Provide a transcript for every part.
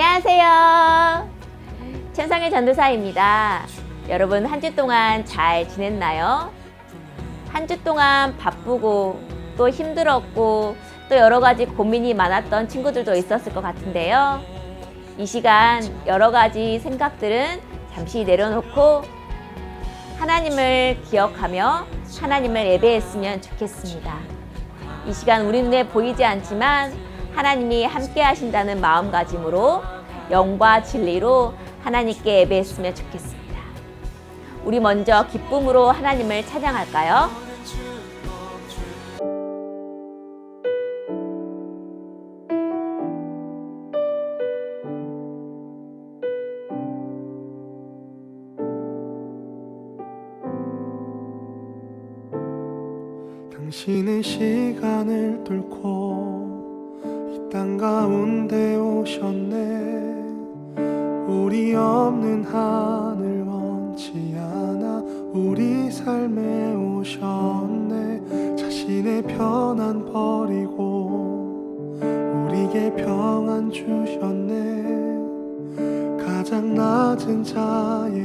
안녕하세요. 천상의 전도사입니다. 여러분 한 주 동안 잘 지냈나요? 한 주 동안 바쁘고 또 힘들었고 또 여러 가지 고민이 많았던 친구들도 있었을 것 같은데요. 이 시간 여러 가지 생각들은 잠시 내려놓고 하나님을 기억하며 하나님을 예배했으면 좋겠습니다. 이 시간 우리 눈에 보이지 않지만 하나님이 함께 하신다는 마음가짐으로 영과 진리로 하나님께 예배했으면 좋겠습니다. 우리 먼저 기쁨으로 하나님을 찬양할까요? 당신은 시간을 뚫고 가운데 오셨네. 우리 없는 하늘 원치 않아 우리 삶에 오셨네. 자신의 편안 버리고 우리에게 평안 주셨네. 가장 낮은 자의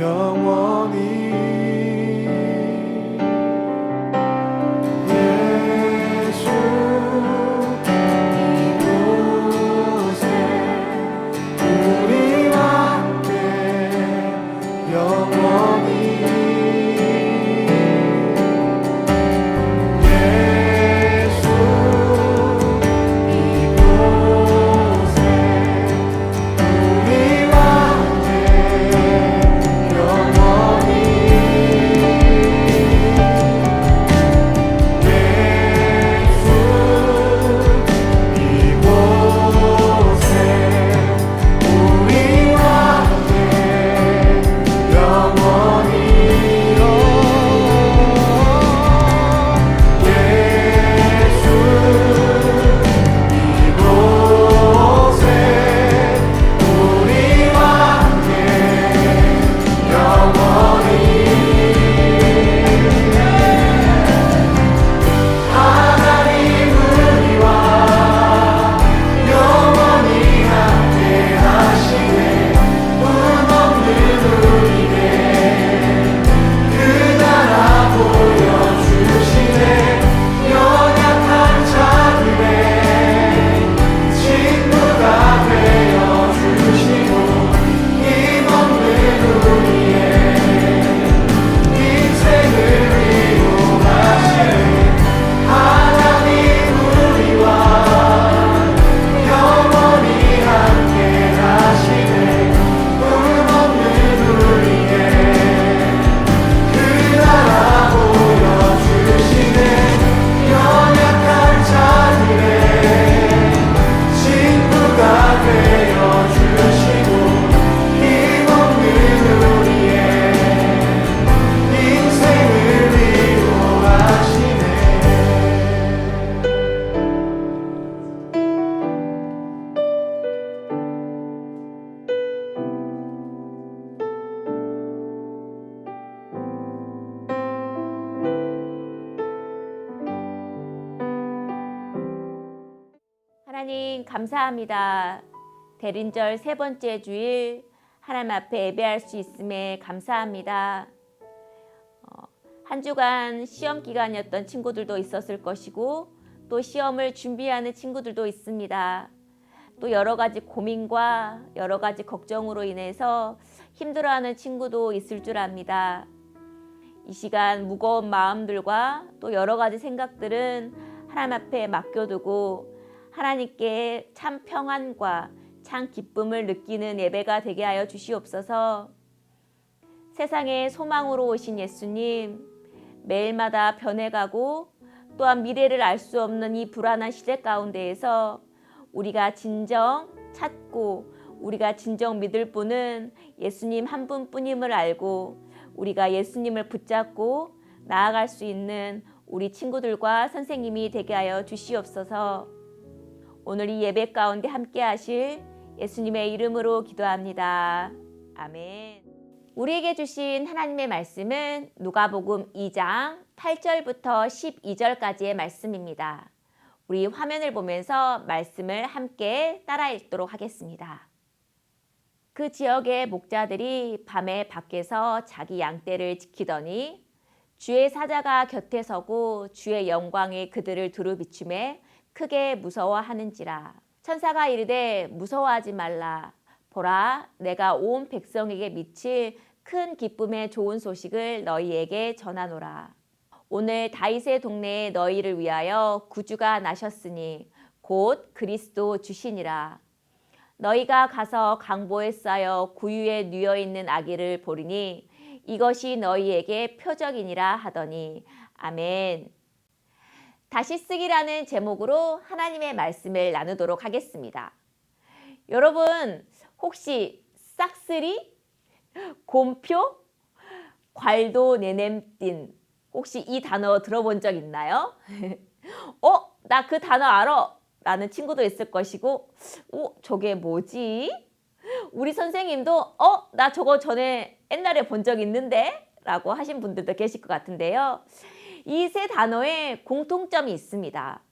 영 하나님 감사합니다. 대린절 세 번째 주일 하나님 앞에 예배할 수 있음에 감사합니다. 어, 한 주간 시험 기간이었던 친구들도 있었을 것이고 또 시험을 준비하는 친구들도 있습니다. 또 여러 가지 고민과 여러 가지 걱정으로 인해서 힘들어하는 친구도 있을 줄 압니다. 이 시간 무거운 마음들과 또 여러 가지 생각들은 하나님 앞에 맡겨두고 하나님께 참 평안과 참 기쁨을 느끼는 예배가 되게 하여 주시옵소서. 세상에 소망으로 오신 예수님, 매일마다 변해가고 또한 미래를 알 수 없는 이 불안한 시대 가운데에서 우리가 진정 찾고 우리가 진정 믿을 분은 예수님 한 분뿐임을 알고 우리가 예수님을 붙잡고 나아갈 수 있는 우리 친구들과 선생님이 되게 하여 주시옵소서. 오늘 이 예배 가운데 함께 하실 예수님의 이름으로 기도합니다. 아멘. 우리에게 주신 하나님의 말씀은 누가복음 2장 8절부터 12절까지의 말씀입니다. 우리 화면을 보면서 말씀을 함께 따라 읽도록 하겠습니다. 그 지역의 목자들이 밤에 밖에서 자기 양떼를 지키더니 주의 사자가 곁에 서고 주의 영광이 그들을 두루 비춤에 크게 무서워하는지라. 천사가 이르되 무서워하지 말라. 보라 내가 온 백성에게 미칠 큰 기쁨의 좋은 소식을 너희에게 전하노라. 오늘 다윗의 동네에 너희를 위하여 구주가 나셨으니 곧 그리스도 주시니라. 너희가 가서 강보에 쌓여 구유에 누여 있는 아기를 보리니 이것이 너희에게 표적이니라 하더니. 아멘. 다시 쓰기라는 제목으로 하나님의 말씀을 나누도록 하겠습니다. 여러분 혹시 싹쓸이, 곰표, 괄도 내냄띤 혹시 이 단어 들어본 적 있나요? 어, 나 그 단어 알아. 라는 친구도 있을 것이고, 어, 저게 뭐지? 우리 선생님도, 어, 나 저거 전에 옛날에 본 적 있는데? 라고 하신 분들도 계실 것 같은데요. 이 세 단어에 공통점이 있습니다.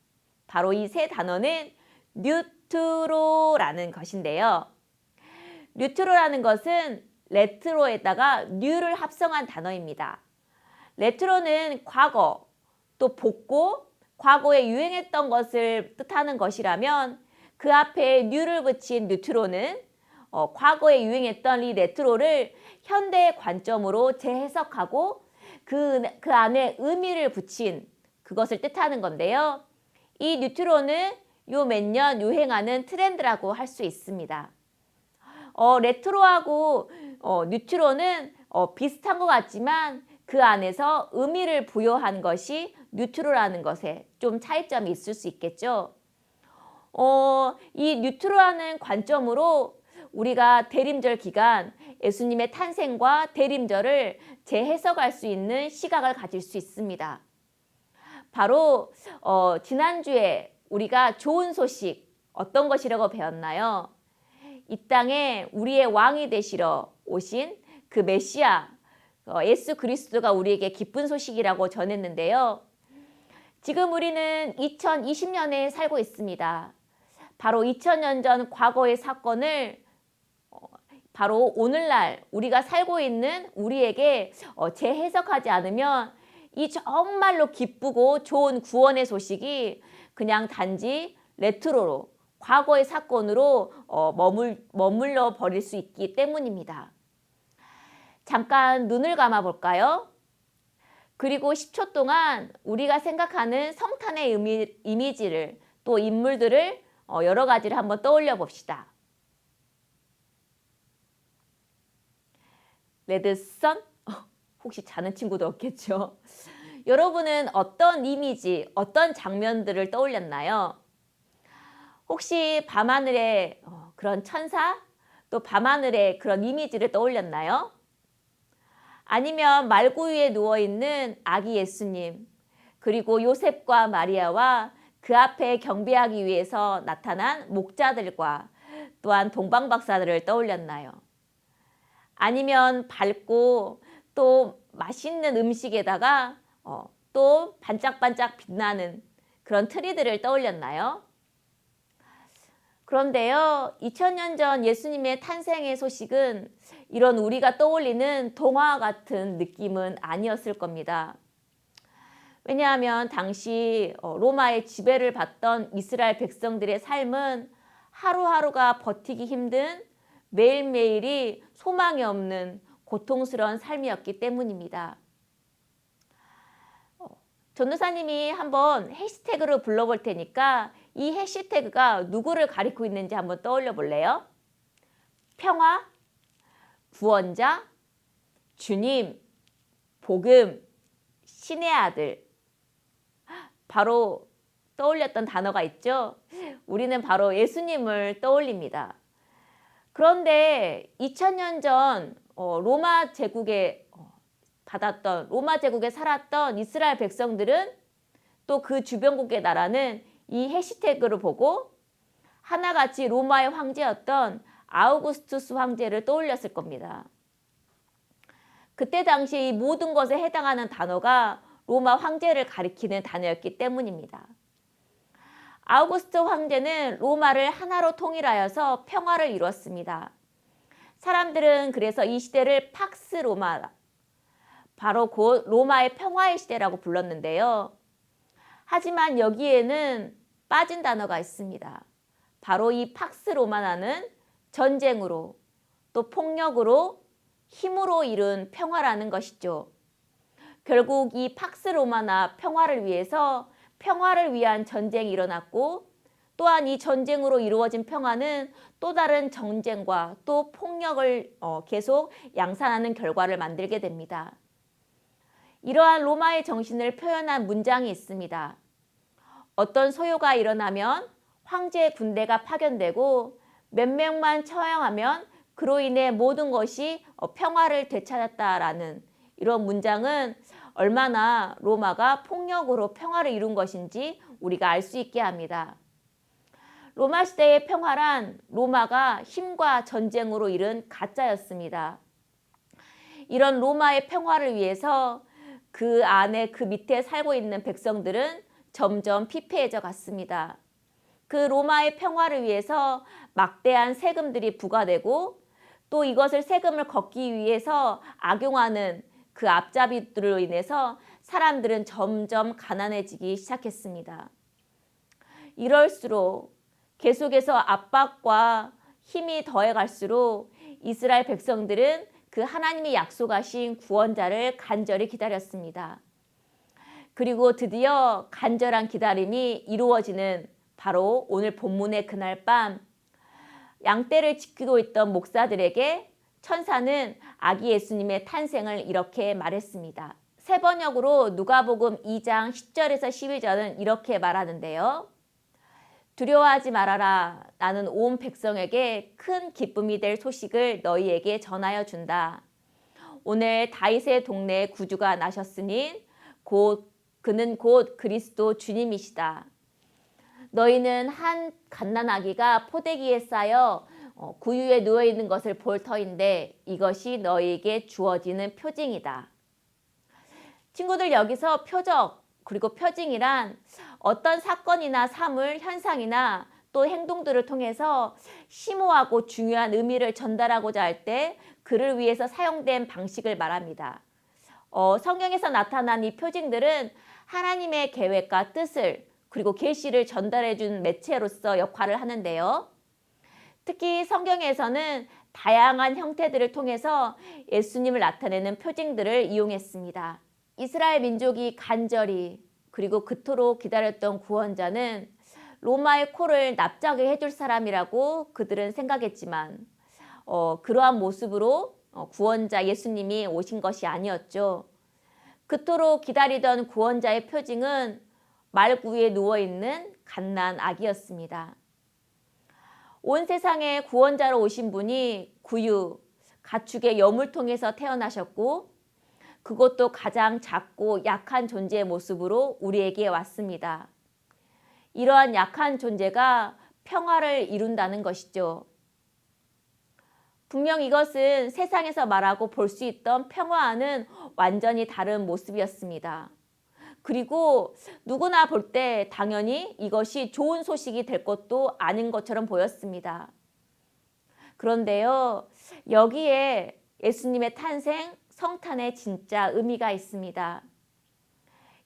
바로 이 세 단어는 뉴트로라는 것인데요. 뉴트로라는 것은 레트로에다가 뉴를 합성한 단어입니다. 레트로는 과거, 또 복고, 과거에 유행했던 것을 뜻하는 것이라면 그 앞에 뉴를 붙인 뉴트로는 어, 과거에 유행했던 이 레트로를 현대의 관점으로 재해석하고 그, 그 안에 의미를 붙인 그것을 뜻하는 건데요. 이 뉴트로는 요몇 년 유행하는 트렌드라고 할 수 있습니다. 어, 레트로하고 어, 뉴트로는 어, 비슷한 것 같지만 그 안에서 의미를 부여한 것이 뉴트로라는 것에 좀 차이점이 있을 수 있겠죠. 어, 이 뉴트로라는 관점으로 우리가 대림절 기간 예수님의 탄생과 대림절을 재해석할 수 있는 시각을 가질 수 있습니다. 바로 어, 지난주에 우리가 좋은 소식 어떤 것이라고 배웠나요? 이 땅에 우리의 왕이 되시러 오신 그 메시아 어, 예수 그리스도가 우리에게 기쁜 소식이라고 전했는데요. 지금 우리는 2020년에 살고 있습니다. 바로 2000년 전 과거의 사건을 어, 바로 오늘날 우리가 살고 있는 우리에게 어, 재해석하지 않으면 이 정말로 기쁘고 좋은 구원의 소식이 그냥 단지 레트로로 과거의 사건으로 어, 머물, 머물러 버릴 수 있기 때문입니다. 잠깐 눈을 감아 볼까요? 그리고 10초 동안 우리가 생각하는 성탄의 이미지를 또 인물들을 어, 여러 가지를 한번 떠올려 봅시다. 레드선? 어, 혹시 자는 친구도 없겠죠? 여러분은 어떤 이미지, 어떤 장면들을 떠올렸나요? 혹시 밤하늘에 어, 그런 천사? 또 밤하늘에 그런 이미지를 떠올렸나요? 아니면 말구 위에 누워 있는 아기 예수님, 그리고 요셉과 마리아와 그 앞에 경배하기 위해서 나타난 목자들과 또한 동방박사들을 떠올렸나요? 아니면 밝고 또 맛있는 음식에다가 어, 또 반짝반짝 빛나는 그런 트리들을 떠올렸나요? 그런데요, 2000년 전 예수님의 탄생의 소식은 이런 우리가 떠올리는 동화 같은 느낌은 아니었을 겁니다. 왜냐하면 당시 어, 로마의 지배를 받던 이스라엘 백성들의 삶은 하루하루가 버티기 힘든 매일매일이 소망이 없는 고통스러운 삶이었기 때문입니다. 어, 전도사님이 한번 해시태그를 불러볼 테니까 이 해시태그가 누구를 가리키고 있는지 한번 떠올려 볼래요? 평화, 구원자, 주님, 복음, 신의 아들. 바로 떠올렸던 단어가 있죠. 우리는 바로 예수님을 떠올립니다. 그런데 2000년 전 어, 로마 제국에 어, 받았던 로마 제국에 살았던 이스라엘 백성들은 또 그 주변국의 나라는 이 해시태그를 보고 하나같이 로마의 황제였던 아우구스투스 황제를 떠올렸을 겁니다. 그때 당시 이 모든 것에 해당하는 단어가 로마 황제를 가리키는 단어였기 때문입니다. 아우구스트 황제는 로마를 하나로 통일하여서 평화를 이뤘습니다. 사람들은 그래서 이 시대를 팍스 로마, 바로 곧 로마의 평화의 시대라고 불렀는데요. 하지만 여기에는 빠진 단어가 있습니다. 바로 이 팍스 로마나는 전쟁으로 또 폭력으로 힘으로 이룬 평화라는 것이죠. 결국 이 팍스 로마나 평화를 위해서 평화를 위한 전쟁이 일어났고 또한 이 전쟁으로 이루어진 평화는 또 다른 전쟁과 또 폭력을 어, 계속 양산하는 결과를 만들게 됩니다. 이러한 로마의 정신을 표현한 문장이 있습니다. 어떤 소요가 일어나면 황제의 군대가 파견되고 몇 명만 처형하면 그로 인해 모든 것이 어, 평화를 되찾았다라는 이런 문장은 얼마나 로마가 폭력으로 평화를 이룬 것인지 우리가 알 수 있게 합니다. 로마 시대의 평화란 로마가 힘과 전쟁으로 이룬 가짜였습니다. 이런 로마의 평화를 위해서 그 안에 그 밑에 살고 있는 백성들은 점점 피폐해져 갔습니다. 그 로마의 평화를 위해서 막대한 세금들이 부과되고 또 이것을 세금을 걷기 위해서 악용하는 그 앞잡이들로 인해서 사람들은 점점 가난해지기 시작했습니다. 이럴수록 계속해서 압박과 힘이 더해갈수록 이스라엘 백성들은 그 하나님이 약속하신 구원자를 간절히 기다렸습니다. 그리고 드디어 간절한 기다림이 이루어지는 바로 오늘 본문의 그날 밤 양떼를 지키고 있던 목사들에게 천사는 아기 예수님의 탄생을 이렇게 말했습니다. 세 번역으로 누가복음 2장 10절에서 12절은 이렇게 말하는데요. 두려워하지 말아라. 나는 온 백성에게 큰 기쁨이 될 소식을 너희에게 전하여 준다. 오늘 다윗의 동네에 구주가 나셨으니 곧 그는 곧 그리스도 주님이시다. 너희는 한 갓난 아기가 포대기에 쌓여 어, 구유에 누워 있는 것을 볼 터인데 이것이 너희에게 주어지는 표징이다. 친구들 여기서 표적 그리고 표징이란 어떤 사건이나 사물, 현상이나 또 행동들을 통해서 심오하고 중요한 의미를 전달하고자 할 때 그를 위해서 사용된 방식을 말합니다. 어, 성경에서 나타난 이 표징들은 하나님의 계획과 뜻을 그리고 계시를 전달해 준 매체로서 역할을 하는데요. 특히 성경에서는 다양한 형태들을 통해서 예수님을 나타내는 표징들을 이용했습니다. 이스라엘 민족이 간절히 그리고 그토록 기다렸던 구원자는 로마의 코를 납작하게 해줄 사람이라고 그들은 생각했지만 어, 그러한 모습으로 어, 구원자 예수님이 오신 것이 아니었죠. 그토록 기다리던 구원자의 표징은 말구 위에 누워있는 갓난 아기였습니다. 온 세상에 구원자로 오신 분이 구유, 가축의 염을 통해서 태어나셨고 그것도 가장 작고 약한 존재의 모습으로 우리에게 왔습니다. 이러한 약한 존재가 평화를 이룬다는 것이죠. 분명 이것은 세상에서 말하고 볼 수 있던 평화와는 완전히 다른 모습이었습니다. 그리고 누구나 볼 때 당연히 이것이 좋은 소식이 될 것도 아닌 것처럼 보였습니다. 그런데요, 여기에 예수님의 탄생, 성탄의 진짜 의미가 있습니다.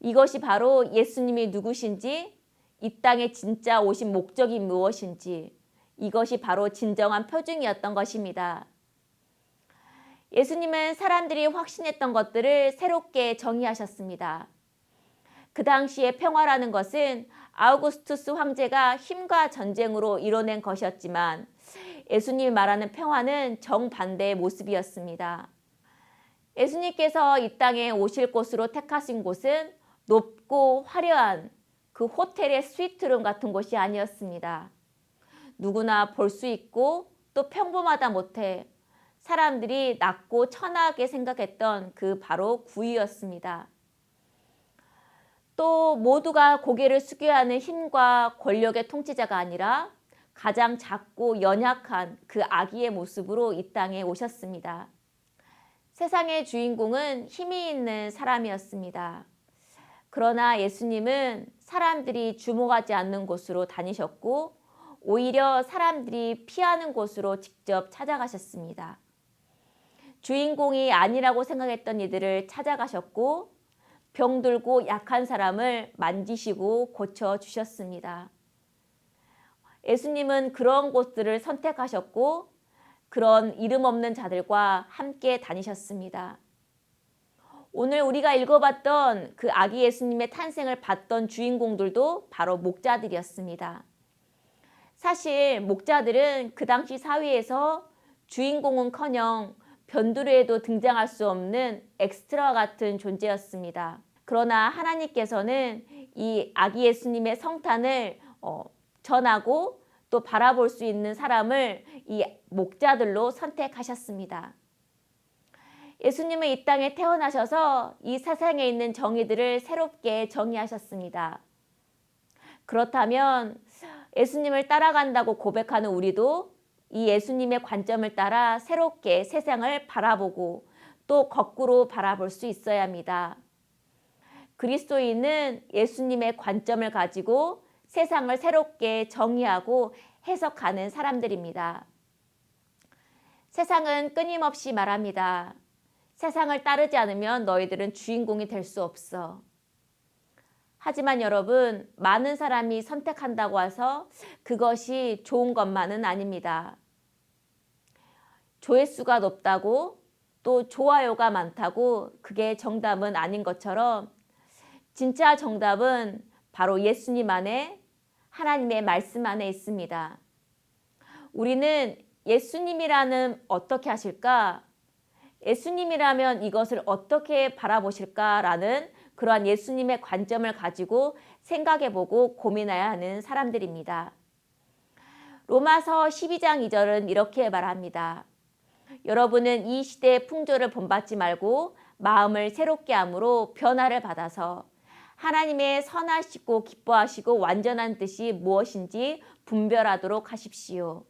이것이 바로 예수님이 누구신지, 이 땅에 진짜 오신 목적이 무엇인지, 이것이 바로 진정한 표징이었던 것입니다. 예수님은 사람들이 확신했던 것들을 새롭게 정의하셨습니다. 그 당시의 평화라는 것은 아우구스투스 황제가 힘과 전쟁으로 이뤄낸 것이었지만 예수님이 말하는 평화는 정반대의 모습이었습니다. 예수님께서 이 땅에 오실 곳으로 택하신 곳은 높고 화려한 그 호텔의 스위트룸 같은 곳이 아니었습니다. 누구나 볼 수 있고 또 평범하다 못해 사람들이 낮고 천하게 생각했던 그 바로 구이였습니다. 또 모두가 고개를 숙여야 하는 힘과 권력의 통치자가 아니라 가장 작고 연약한 그 아기의 모습으로 이 땅에 오셨습니다. 세상의 주인공은 힘이 있는 사람이었습니다. 그러나 예수님은 사람들이 주목하지 않는 곳으로 다니셨고 오히려 사람들이 피하는 곳으로 직접 찾아가셨습니다. 주인공이 아니라고 생각했던 이들을 찾아가셨고 병들고 약한 사람을 만지시고 고쳐 주셨습니다. 예수님은 그런 곳들을 선택하셨고 그런 이름 없는 자들과 함께 다니셨습니다. 오늘 우리가 읽어봤던 그 아기 예수님의 탄생을 봤던 주인공들도 바로 목자들이었습니다. 사실 목자들은 그 당시 사회에서 주인공은 커녕 변두리에도 등장할 수 없는 엑스트라 같은 존재였습니다. 그러나 하나님께서는 이 아기 예수님의 성탄을 어, 전하고 또 바라볼 수 있는 사람을 이 목자들로 선택하셨습니다. 예수님은 이 땅에 태어나셔서 이 세상에 있는 정의들을 새롭게 정의하셨습니다. 그렇다면 예수님을 따라간다고 고백하는 우리도 이 예수님의 관점을 따라 새롭게 세상을 바라보고 또 거꾸로 바라볼 수 있어야 합니다. 그리스도인은 예수님의 관점을 가지고 세상을 새롭게 정의하고 해석하는 사람들입니다. 세상은 끊임없이 말합니다. 세상을 따르지 않으면 너희들은 주인공이 될 수 없어. 하지만 여러분, 많은 사람이 선택한다고 해서 그것이 좋은 것만은 아닙니다. 조회수가 높다고 또 좋아요가 많다고 그게 정답은 아닌 것처럼 진짜 정답은 바로 예수님 안에 하나님의 말씀 안에 있습니다. 우리는 예수님이라는 어떻게 하실까? 예수님이라면 이것을 어떻게 바라보실까라는 그러한 예수님의 관점을 가지고 생각해 보고 고민해야 하는 사람들입니다. 로마서 12장 2절은 이렇게 말합니다. 여러분은 이 시대의 풍조를 본받지 말고 마음을 새롭게 함으로 변화를 받아서 하나님의 선하시고 기뻐하시고 완전한 뜻이 무엇인지 분별하도록 하십시오.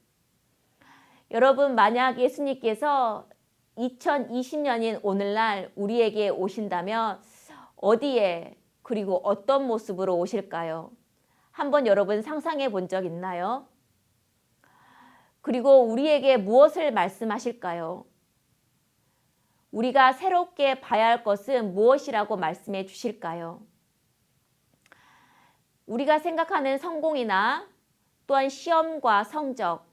여러분, 만약 예수님께서 2020년인 오늘날 우리에게 오신다면 어디에 그리고 어떤 모습으로 오실까요? 한번 여러분 상상해 본 적 있나요? 그리고 우리에게 무엇을 말씀하실까요? 우리가 새롭게 봐야 할 것은 무엇이라고 말씀해 주실까요? 우리가 생각하는 성공이나 또한 시험과 성적,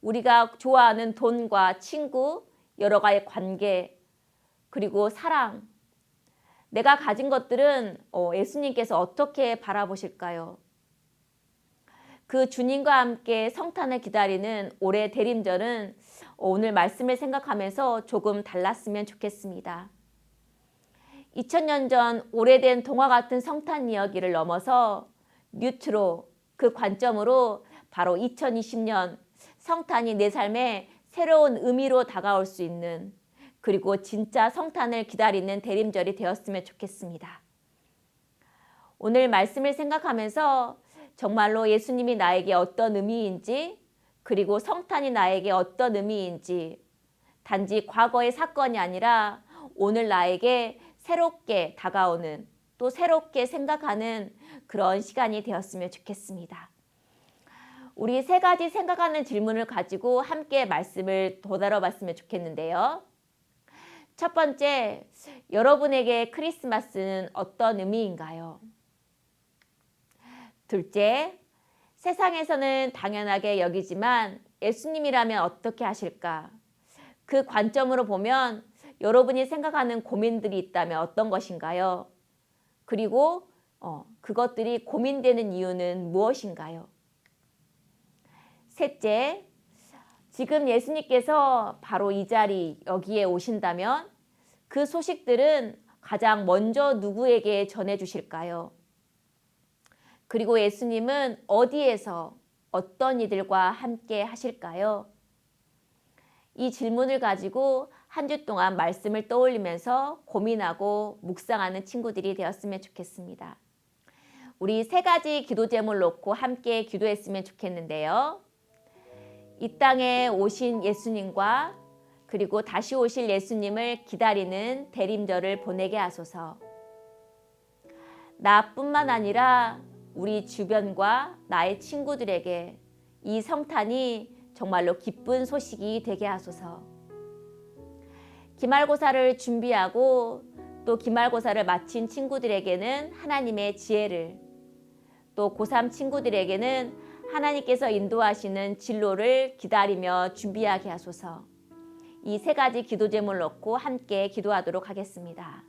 우리가 좋아하는 돈과 친구, 여러 가지 관계, 그리고 사랑, 내가 가진 것들은 어, 예수님께서 어떻게 바라보실까요? 그 주님과 함께 성탄을 기다리는 올해 대림절은 오늘 말씀을 생각하면서 조금 달랐으면 좋겠습니다. 2000년 전 오래된 동화 같은 성탄 이야기를 넘어서 뉴트로 그 관점으로 바로 2020년 성탄이 내 삶에 새로운 의미로 다가올 수 있는 그리고 진짜 성탄을 기다리는 대림절이 되었으면 좋겠습니다. 오늘 말씀을 생각하면서 정말로 예수님이 나에게 어떤 의미인지 그리고 성탄이 나에게 어떤 의미인지 단지 과거의 사건이 아니라 오늘 나에게 새롭게 다가오는 또 새롭게 생각하는 그런 시간이 되었으면 좋겠습니다. 우리 세 가지 생각하는 질문을 가지고 함께 말씀을 도달어 봤으면 좋겠는데요. 첫 번째, 여러분에게 크리스마스는 어떤 의미인가요? 둘째, 세상에서는 당연하게 여기지만 예수님이라면 어떻게 하실까? 그 관점으로 보면 여러분이 생각하는 고민들이 있다면 어떤 것인가요? 그리고 어, 그것들이 고민되는 이유는 무엇인가요? 셋째, 지금 예수님께서 바로 이 자리 여기에 오신다면 그 소식들은 가장 먼저 누구에게 전해 주실까요? 그리고 예수님은 어디에서 어떤 이들과 함께 하실까요? 이 질문을 가지고 한 주 동안 말씀을 떠올리면서 고민하고 묵상하는 친구들이 되었으면 좋겠습니다. 우리 세 가지 기도 제목을 놓고 함께 기도했으면 좋겠는데요. 이 땅에 오신 예수님과 그리고 다시 오실 예수님을 기다리는 대림절을 보내게 하소서. 나뿐만 아니라 우리 주변과 나의 친구들에게 이 성탄이 정말로 기쁜 소식이 되게 하소서. 기말고사를 준비하고 또 기말고사를 마친 친구들에게는 하나님의 지혜를 또 고3 친구들에게는 하나님께서 인도하시는 진로를 기다리며 준비하게 하소서. 이 세 가지 기도 제목을 놓고 함께 기도하도록 하겠습니다.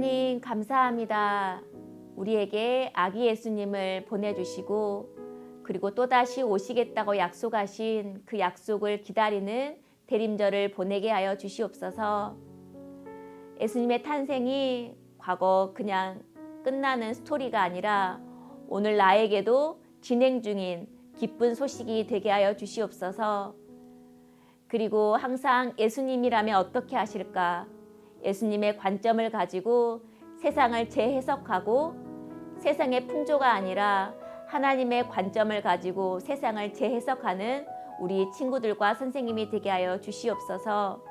하나님 감사합니다. 우리에게 아기 예수님을 보내주시고 그리고 또다시 오시겠다고 약속하신 그 약속을 기다리는 대림절을 보내게 하여 주시옵소서. 예수님의 탄생이 과거 그냥 끝나는 스토리가 아니라 오늘 나에게도 진행 중인 기쁜 소식이 되게 하여 주시옵소서. 그리고 항상 예수님이라면 어떻게 하실까? 예수님의 관점을 가지고 세상을 재해석하고 세상의 풍조가 아니라 하나님의 관점을 가지고 세상을 재해석하는 우리 친구들과 선생님이 되게 하여 주시옵소서.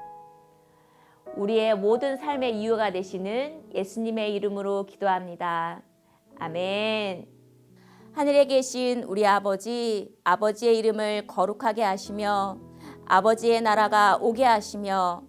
우리의 모든 삶의 이유가 되시는 예수님의 이름으로 기도합니다. 아멘. 하늘에 계신 우리 아버지, 아버지의 이름을 거룩하게 하시며 아버지의 나라가 오게 하시며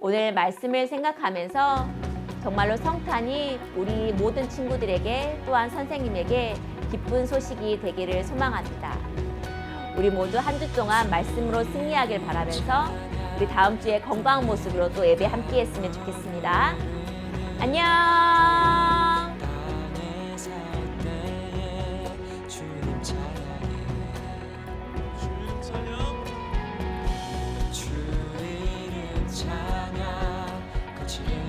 오늘 말씀을 생각하면서 정말로 성탄이 우리 모든 친구들에게 또한 선생님에게 기쁜 소식이 되기를 소망합니다. 우리 모두 한 주 동안 말씀으로 승리하길 바라면서 우리 다음 주에 건강한 모습으로 또 예배 함께 했으면 좋겠습니다. 안녕! child. watching.